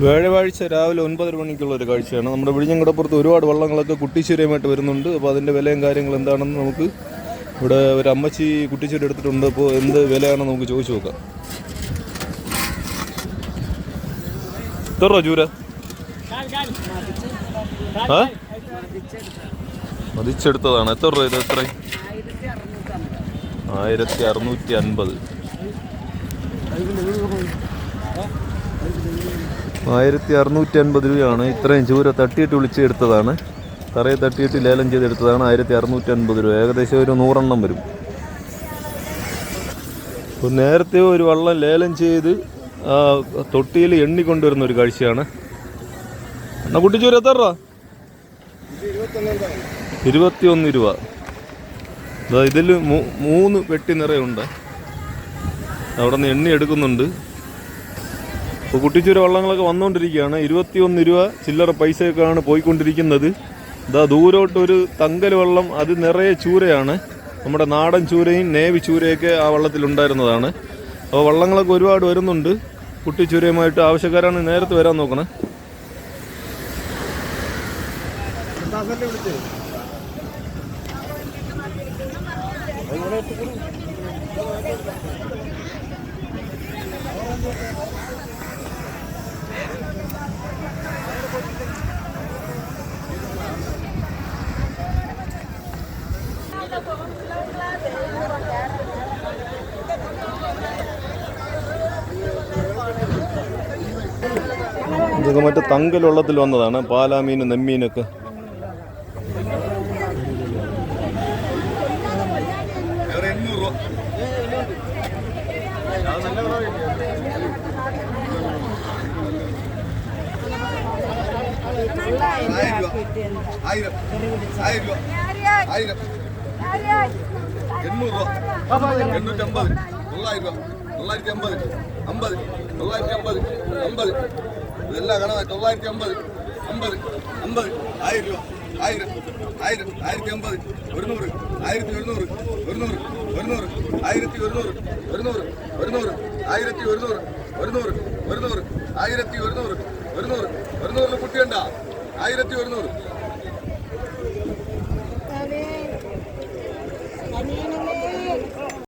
വ്യാഴാഴ്ച രാവിലെ ഒൻപതര മണിക്കുള്ള ഒരു കാഴ്ചയാണ്. നമ്മുടെ വിഴിഞ്ഞങ്കടപ്പുറത്ത് ഒരുപാട് വള്ളങ്ങളൊക്കെ കുട്ടിച്ചൂരയുമായിട്ട് വരുന്നുണ്ട്. അപ്പോൾ അതിന്റെ വിലയും കാര്യങ്ങളും എന്താണെന്ന് നമുക്ക് ഇവിടെ ഒരു അമ്മച്ചി കുട്ടിച്ചൂര എടുത്തിട്ടുണ്ട്. അപ്പോൾ എന്ത് വിലയാണെന്ന് നമുക്ക് ചോദിച്ചു നോക്കാം. എത്ര ചൂര മതിച്ചെടുത്തതാണ്. എത്ര രൂപ ഇത് എത്ര ആയിരത്തി അറുന്നൂറ്റി അൻപത്. ആയിരത്തി അറുന്നൂറ്റി അൻപത് രൂപയാണ്. ഇത്രയും ചൂര തട്ടിയിട്ട് വിളിച്ചെടുത്തതാണ് തറയെ തട്ടിയിട്ട് ലേലം ചെയ്തെടുത്തതാണ് ആയിരത്തി അറുന്നൂറ്റി അൻപത് രൂപ. ഏകദേശം ഒരു നൂറെണ്ണം വരും. അപ്പോൾ നേരത്തെ ഒരു വള്ളം ലേലം ചെയ്ത് തൊട്ടിയിൽ എണ്ണിക്കൊണ്ടുവരുന്ന ഒരു കാഴ്ചയാണ്. എന്നാ കുട്ടിച്ചൂര് എത്ര രൂപ? ഇരുപത്തിയൊന്ന് രൂപ. ഇതിൽ മൂന്ന് വെട്ടി നിറയുണ്ട്. അവിടെ നിന്ന് എണ്ണി എടുക്കുന്നുണ്ട്. ഇപ്പോൾ കുട്ടിച്ചൂര വള്ളങ്ങളൊക്കെ വന്നുകൊണ്ടിരിക്കുകയാണ് ഇരുപത്തിയൊന്ന് രൂപ ചില്ലറ പൈസയൊക്കെയാണ് പോയിക്കൊണ്ടിരിക്കുന്നത്. ഇതാ ദൂരോട്ടൊരു തങ്കൽ വള്ളം അത് നിറയെ ചൂരയാണ്. നമ്മുടെ നാടൻ ചൂരയും നേവി ചൂരയൊക്കെ ആ വള്ളത്തിലുണ്ടായിരുന്നതാണ് അപ്പോൾ വള്ളങ്ങളൊക്കെ ഒരുപാട് വരുന്നുണ്ട്. കുട്ടിച്ചൂരയുമായിട്ട് ആവശ്യക്കാരാണ് നേരത്തെ വരാൻ നോക്കണേ. ഇതൊക്കെ മറ്റേ തങ്കൽ വെള്ളത്തിൽ വന്നതാണ്. പാലാമീൻ നെമ്മീനൊക്കെ. എണ്ണൂറ് രൂപ. എണ്ണൂറ്റമ്പത്. തൊള്ളായിരം രൂപ തൊള്ളായിരത്തി അമ്പത്. അമ്പത്. തൊള്ളായിരത്തി അമ്പത്. അമ്പത്. ഇതെല്ലാം കണ തൊള്ളായിരത്തി അമ്പത് അമ്പത് അമ്പത് ആയിരം രൂപ ആയിരം ആയിരം ആയിരത്തി അമ്പത് ഒരുന്നൂറ് ആയിരത്തി ഒരുന്നൂറ് ഒരുന്നൂറ് ഒരുന്നൂറ് ആയിരത്തി ഒരുന്നൂറ് ഒരുന്നൂറ് ഒരുന്നൂറ് ആയിരത്തി ഒരുന്നൂറ് ഒരുന്നൂറ് ഒരുന്നൂറ് ആയിരത്തി ഒരുന്നൂറ് ഒരുന്നൂറ് ഒരുന്നൂറിൽ കുട്ടിയുണ്ട ആയിരത്തി ഒരുന്നൂറ്.